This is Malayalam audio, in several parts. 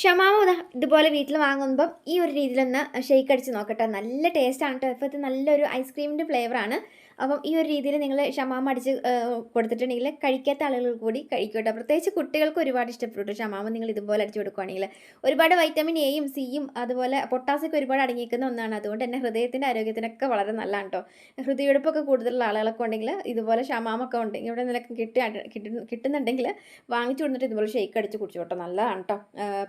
ഷമാമ ഇതുപോലെ വീട്ടിൽ വാങ്ങുമ്പം ഈ ഒരു രീതിയിലൊന്ന് ഷെയ്ക്ക് അടിച്ച് നോക്കട്ടെ. നല്ല ടേസ്റ്റാണ് കേട്ടോ ഇപ്പോഴത്തെ നല്ലൊരു ഐസ്ക്രീമിന്റെ ഫ്ലേവറാണ് അപ്പം ഈ ഒരു രീതിയിൽ നിങ്ങൾ ഷമാമ അടിച്ച് കൊടുത്തിട്ടുണ്ടെങ്കിൽ കഴിക്കാത്ത ആളുകൾ കൂടി കഴിക്കട്ടെ പ്രത്യേകിച്ച് കുട്ടികൾക്ക് ഒരുപാട് ഇഷ്ടപ്പെട്ടു ഷമാമ. നിങ്ങൾ ഇതുപോലെ അടിച്ച് കൊടുക്കുകയാണെങ്കിൽ ഒരുപാട് വൈറ്റമിൻ എയും സിയും അതുപോലെ പൊട്ടാസ്യൊക്കെ ഒരുപാട് അടങ്ങിയിരിക്കുന്ന ഒന്നാണ്. അതുകൊണ്ട് തന്നെ ഹൃദയത്തിന്റെ ആരോഗ്യത്തിനൊക്കെ വളരെ നല്ലതാണ് കേട്ടോ. ഹൃദയമെടുപ്പൊക്കെ കൂടുതലുള്ള ആളുകളൊക്കെ ഉണ്ടെങ്കിൽ ഇതുപോലെ ഷമാമൊക്കെ ഉണ്ടെങ്കിൽ ഇവിടെ നിലയ്ക്ക് കിട്ടുന്ന കിട്ടുന്നുണ്ടെങ്കിൽ വാങ്ങിച്ചു കൊടുത്തിട്ട് ഇതുപോലെ ഷേക്ക് അടിച്ച് കുടിച്ചു കേട്ടോ. നല്ലതാണ് കേട്ടോ.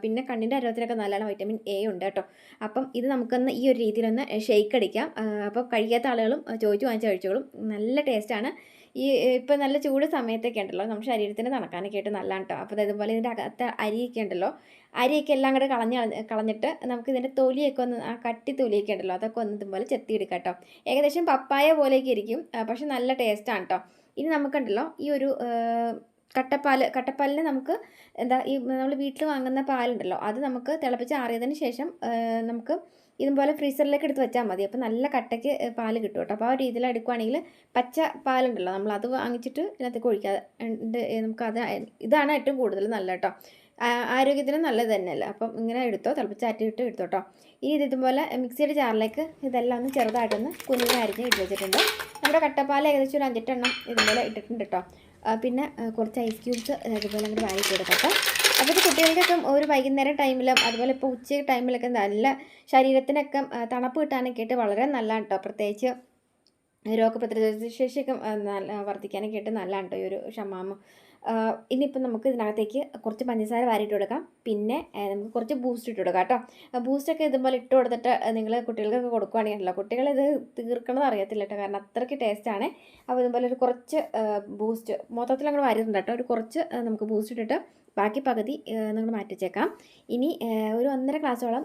പിന്നെ കണ്ണിന്റെ ആരോഗ്യത്തിനൊക്കെ നല്ലതാണ് വൈറ്റമിൻ എ ഉണ്ട് കേട്ടോ. അപ്പം ഇത് നമുക്കൊന്ന് ഈ ഒരു രീതിയിലൊന്ന് ഷേക്ക് അടിക്കാം. അപ്പോൾ കഴിക്കാത്ത ആളുകളും ചോദിച്ച് വാങ്ങിച്ച് കഴിച്ചോളും. നല്ല ടേസ്റ്റാണ്. ഈ ഇപ്പം നല്ല ചൂട് സമയത്തൊക്കെ ഉണ്ടല്ലോ നമ്മുടെ ശരീരത്തിന് തണക്കാനൊക്കെ ആയിട്ട് നല്ലതാണ് കേട്ടോ അപ്പോൾ ഇതുപോലെ ഇതിന്റെ അകത്ത് അരിയൊക്കെ ഉണ്ടല്ലോ അരിയൊക്കെ എല്ലാം കൂടെ കളഞ്ഞ് കളഞ്ഞ്- കളഞ്ഞിട്ട് നമുക്ക് ഇതിന്റെ തൊലിയൊക്കെ ഒന്ന് ആ കട്ടി തൊലിയൊക്കെ ഉണ്ടല്ലോ അതൊക്കെ ഒന്ന് ഇതുപോലെ ചെത്തിയെടുക്കാം കേട്ടോ ഏകദേശം പപ്പായ പോലെയൊക്കെ ഇരിക്കും പക്ഷെ നല്ല ടേസ്റ്റാണ് കേട്ടോ ഇനി നമുക്കുണ്ടല്ലോ ഈ ഒരു കട്ടപ്പാൽ കട്ടപ്പാലിന് നമുക്ക് എന്താ ഈ നമ്മൾ വീട്ടിൽ വാങ്ങുന്ന പാലുണ്ടല്ലോ അത് നമുക്ക് തിളപ്പിച്ച് ആറിയതിന് ശേഷം നമുക്ക് ഇതുപോലെ ഫ്രീസറിലേക്ക് എടുത്ത് വെച്ചാൽ മതി. അപ്പോൾ നല്ല കട്ടയ്ക്ക് പാൽ കിട്ടും കേട്ടോ. അപ്പോൾ ആ രീതിയിൽ എടുക്കുവാണെങ്കിൽ പച്ച പാലുണ്ടല്ലോ. നമ്മൾ അത് വാങ്ങിച്ചിട്ട് ഇതിനകത്തേക്ക് ഒഴിക്കാതെ നമുക്ക് അത് ഇതാണ് ഏറ്റവും കൂടുതൽ നല്ല കേട്ടോ. ആരോഗ്യത്തിന് നല്ലത് തന്നെയല്ല. അപ്പം ഇങ്ങനെ എടുത്തോ തിളപ്പിച്ച് ആറ്റിയിട്ട് എടുത്തോ കേട്ടോ. ഇനി ഇതുപോലെ മിക്സിയുടെ ജാറിലേക്ക് ഇതെല്ലാം ഒന്ന് ചെറുതായിട്ടൊന്ന് കുഞ്ഞിനെ അരിഞ്ഞ് ഇട്ട് വെച്ചിട്ടുണ്ട്. നമ്മുടെ കട്ടപ്പാൽ ഏകദേശം ഒരു അഞ്ചെട്ടെണ്ണം ഇതുപോലെ ഇട്ടിട്ടുണ്ട് കേട്ടോ. പിന്നെ കുറച്ച് ഐസ് ക്യൂബ്സ് ഇതുപോലെ അങ്ങോട്ട് കൊടുക്കട്ടെ അപ്പോൾ ഇത് കുട്ടികൾക്കൊക്കെ ഒരു വൈകുന്നേരം ടൈമിലും അതുപോലെ ഇപ്പോൾ ഉച്ച ടൈമിലൊക്കെ നല്ല ശരീരത്തിനൊക്കെ തണുപ്പ് കിട്ടാനൊക്കെ ആയിട്ട് വളരെ നല്ലതാണ് കേട്ടോ പ്രത്യേകിച്ച് രോഗപ്രതിരോധ ശേഷിയൊക്കെ വർദ്ധിക്കാനൊക്കെ ആയിട്ട് നല്ലതാണ് കേട്ടോ ഈ ഒരു ഷമാമ. ഇനിയിപ്പോൾ നമുക്ക് ഇതിനകത്തേക്ക് കുറച്ച് പഞ്ചസാര വാരിയിട്ട് കൊടുക്കാം. പിന്നെ നമുക്ക് കുറച്ച് ബൂസ്റ്റ് ഇട്ട് കൊടുക്കാം കേട്ടോ. ബൂസ്റ്റൊക്കെ ഇതുപോലെ ഇട്ട് കൊടുത്തിട്ട് നിങ്ങൾ കുട്ടികൾക്കൊക്കെ കൊടുക്കുകയാണെങ്കിലോ കുട്ടികളിത് തീർക്കണമെന്ന് അറിയത്തില്ല കേട്ടോ കാരണം അത്രയ്ക്ക് ടേസ്റ്റാണ് അപ്പോൾ ഇതുപോലെ ഒരു കുറച്ച് ബൂസ്റ്റ് മൊത്തത്തിൽ അങ്ങോട്ട് വരുന്നുണ്ട് കേട്ടോ. ഒരു കുറച്ച് നമുക്ക് ബൂസ്റ്റ് ഇട്ടിട്ട് ബാക്കി പകുതി നിങ്ങൾ മാറ്റിച്ചേക്കാം ഇനി ഒരു ഒന്നര ഗ്ലാസ്സോളം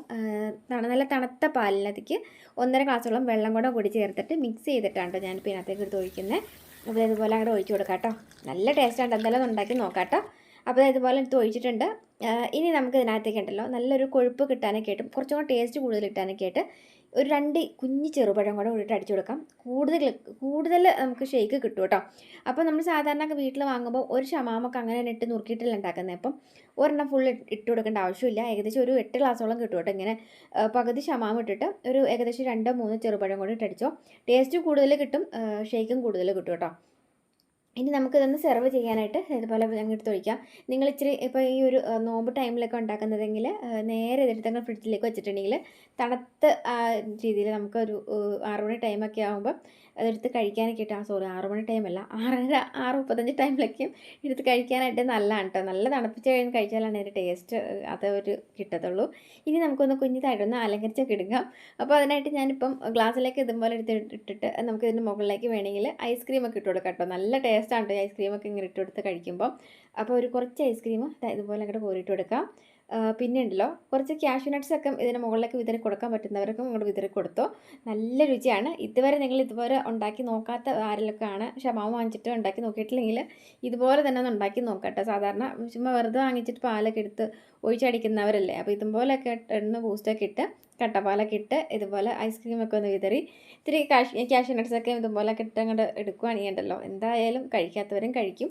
നല്ല തണുത്ത പാലിനകത്തേക്ക് ഒന്നര ഗ്ലാസ്സോളം വെള്ളം കൂടെ കൂടി ചേർത്തിട്ട് മിക്സ് ചെയ്തിട്ടാണ് കേട്ടോ ഞാനിപ്പോൾ ഇതിനകത്തേക്ക് എടുത്ത് ഒഴിക്കുന്നത് അപ്പോൾ ഇതുപോലെ അങ്ങോട്ട് ഒഴിച്ചു കൊടുക്കാം കേട്ടോ. നല്ല ടേസ്റ്റാണ് എന്തായാലും ഉണ്ടാക്കി നോക്കാം കേട്ടോ. അപ്പോൾ ഇതുപോലെ എടുത്ത് ഒഴിച്ചിട്ടുണ്ട്. ഇനി നമുക്ക് ഇതിനകത്തേക്ക് ഉണ്ടല്ലോ നല്ലൊരു കൊഴുപ്പ് കിട്ടാനൊക്കെ ആയിട്ടും കുറച്ചും കൂടെ ടേസ്റ്റ് കൂടുതൽ കിട്ടാനൊക്കെ ആയിട്ട് ഒരു രണ്ട് കുഞ്ഞ് ചെറുപഴം കൂടെ കൂടിയിട്ട് അടിച്ചു കൊടുക്കാം. കൂടുതൽ കൂടുതൽ നമുക്ക് ഷേക്ക് കിട്ടും കേട്ടോ അപ്പോൾ നമ്മൾ സാധാരണ വീട്ടിൽ വാങ്ങുമ്പോൾ ഒരു ഷമാമൊക്കെ അങ്ങനെ തന്നെ ഇട്ട് നുറുക്കിയിട്ടില്ല ഉണ്ടാക്കുന്നത് അപ്പം ഒരെണ്ണം ഫുൾ ഇട്ട് കൊടുക്കേണ്ട ആവശ്യമില്ല. ഏകദേശം ഒരു എട്ട് ഗ്ലാസോളം കിട്ടും കേട്ടോ ഇങ്ങനെ. പകുതി ഷമാമ ഇട്ടിട്ട് ഒരു ഏകദേശം രണ്ടോ മൂന്നോ ചെറുപഴം കൂടി ഇട്ടടിച്ചോ ടേസ്റ്റ് കൂടുതൽ കിട്ടും. ഷേക്കും കൂടുതൽ കിട്ടും കേട്ടോ ഇനി നമുക്കിതൊന്ന് സെർവ് ചെയ്യാനായിട്ട് ഇതുപോലെ അങ്ങോട്ട് ഒഴിക്കാം. നിങ്ങൾ ഇച്ചിരി ഇപ്പോൾ ഈ ഒരു നോമ്പ് ടൈമിലൊക്കെ ഉണ്ടാക്കുന്നതെങ്കിൽ നേരെ ഇതെടുത്തങ്ങൾ ഫ്രിഡ്ജിലേക്ക് വെച്ചിട്ടുണ്ടെങ്കിൽ തണുത്ത രീതിയിൽ നമുക്കൊരു ആറുമണി ആറ് മണി ടൈമൊക്കെ ആകുമ്പോൾ അതെടുത്ത് കഴിക്കാനൊക്കെ ഇട്ട് ആ സോറി ആറു മണി ടൈമല്ല ആറര ആറ് മുപ്പത്തഞ്ച് ടൈമിലൊക്കെയും എടുത്ത് കഴിക്കാനായിട്ട് നല്ലതാണ് കേട്ടോ നല്ല തണുപ്പിച്ച് കഴിഞ്ഞ് കഴിച്ചാലാണ് അതിന്റെ ടേസ്റ്റ് അത് ഒരു കിട്ടത്തുള്ളൂ. ഇനി നമുക്കൊന്ന് കുഞ്ഞിതായിട്ടൊന്ന് അലങ്കരിച്ചൊക്കെ എടുക്കാം. അപ്പോൾ അതിനായിട്ട് ഞാനിപ്പം ഗ്ലാസ്സിലേക്ക് ഇതുപോലെ എടുത്ത് ഇട്ടിട്ട് നമുക്ക് ഇതിന്റെ മുകളിലേക്ക് വേണമെങ്കിൽ ഐസ്ക്രീമൊക്കെ ഇട്ട് കൊടുക്കാം കേട്ടോ നല്ല ടേസ്റ്റാണ് കേട്ടോ ഐസ്ക്രീമൊക്കെ ഇങ്ങനെ ഇട്ടുകൊടുത്ത് കഴിക്കുമ്പോൾ അപ്പോൾ ഒരു കുറച്ച് ഐസ്ക്രീം ഇതുപോലെ അങ്ങോട്ട് കോരിയിട്ട് കൊടുക്കാം. പിന്നെ ഉണ്ടല്ലോ കുറച്ച് ക്യാഷ്യൂ നട്ട്സ് ഒക്കെ ഇതിന് മുകളിലേക്ക് വിതറി കൊടുക്കാൻ പറ്റുന്നവർക്കും ഇങ്ങോട്ട് വിതറി കൊടുത്തു. നല്ല രുചിയാണ്. ഇതുവരെ നിങ്ങൾ ഇതുപോലെ ഉണ്ടാക്കി നോക്കാത്ത ആരെങ്കിലൊക്കെയാണ് ക്ഷമാവ് വാങ്ങിച്ചിട്ട് ഉണ്ടാക്കി നോക്കിയിട്ടില്ലെങ്കിൽ ഇതുപോലെ തന്നെ ഒന്ന് ഉണ്ടാക്കി നോക്കട്ടെ. സാധാരണ ചുമ്മാ വെറുതെ വാങ്ങിച്ചിട്ട് പാലൊക്കെ എടുത്ത് ഒഴിച്ചടിക്കുന്നവരല്ലേ അപ്പോൾ ഇതുപോലെയൊക്കെ എണ്ണ ബൂസ്റ്റൊക്കെ ഇട്ട് കട്ടപ്പാലൊക്കെ ഇട്ട് ഇതുപോലെ ഐസ്ക്രീമൊക്കെ ഒന്ന് വിതറി ഇത്തിരി കാഷ് ക്യാഷ്യൂ നട്ട്സൊക്കെ ഇതുപോലൊക്കെ ഇട്ട് അങ്ങോട്ട് എടുക്കുകയാണെങ്കിൽ ഉണ്ടല്ലോ. എന്തായാലും കഴിക്കാത്തവരും കഴിക്കും.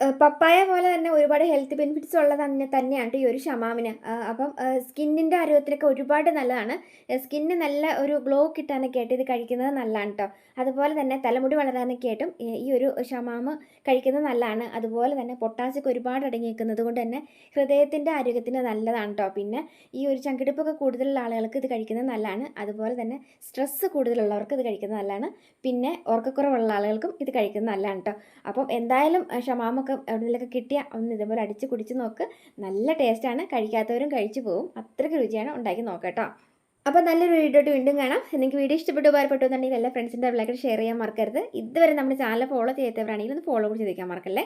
പപ്പായ പോലെ തന്നെ ഒരുപാട് ഹെൽത്ത് ബെനിഫിറ്റ്സ് ഉള്ള തന്നെ തന്നെയാണ് ഈ ഒരു ഷമാമിന്. അപ്പം സ്കിന്നിന്റെ ആരോഗ്യത്തിനൊക്കെ ഒരുപാട് നല്ലതാണ്. സ്കിന്നിന് നല്ല ഒരു ഗ്ലോ കിട്ടാനൊക്കെ ആയിട്ട് ഇത് കഴിക്കുന്നത് നല്ലതാണ് കേട്ടോ അതുപോലെ തന്നെ തലമുടി വളരാനൊക്കെ ആയിട്ടും ഈ- ഒരു ഷമാമ് കഴിക്കുന്നത് നല്ലതാണ്. അതുപോലെ തന്നെ പൊട്ടാസ്യൊക്കെ ഒരുപാട് അടങ്ങിയിരിക്കുന്നത് കൊണ്ട് തന്നെ ഹൃദയത്തിന്റെ ആരോഗ്യത്തിന് നല്ലതാണ് കേട്ടോ പിന്നെ ഈ ഒരു ചങ്കിടിപ്പൊക്കെ കൂടുതലുള്ള ആളുകൾക്ക് ഇത് കഴിക്കുന്നത് നല്ലതാണ്. അതുപോലെ തന്നെ സ്ട്രെസ്സ് കൂടുതലുള്ളവർക്ക് ഇത് കഴിക്കുന്നത് നല്ലതാണ്. പിന്നെ ഉറക്കക്കുറവുള്ള ആളുകൾക്കും ഇത് കഴിക്കുന്നത് നല്ലതാണ് കേട്ടോ അപ്പം എന്തായാലും അഹ് ഷമാമൊക്കെ എവിടെയെങ്കിലൊക്കെ കിട്ടിയാൽ ഒന്ന് ഇതുപോലെ അടിച്ച് കുടിച്ച് നോക്ക്. നല്ല ടേസ്റ്റാണ് കഴിക്കാത്തവരും കഴിച്ചു പോകും. അത്രയ്ക്ക് രുചിയാണ് ഉണ്ടാക്കി നോക്കട്ടോ അപ്പോൾ നല്ലൊരു വീഡിയോ ആയിട്ട് വീണ്ടും കാണാം. നിങ്ങൾക്ക് വീഡിയോ ഇഷ്ടപ്പെട്ടു ഉപകാരപ്പെട്ടു എന്നുണ്ടെങ്കിൽ എല്ലാ ഫ്രണ്ട്സിന്റെ ഷെയർ ചെയ്യാൻ മറക്കരുത്. ഇതുവരെ നമ്മുടെ ചാനൽ ഫോളോ ചെയ്യാത്തവരാണെങ്കിൽ ഒന്ന് ഫോളോ കൂടി ചെയ്തേക്കാൻ മറക്കല്ലേ?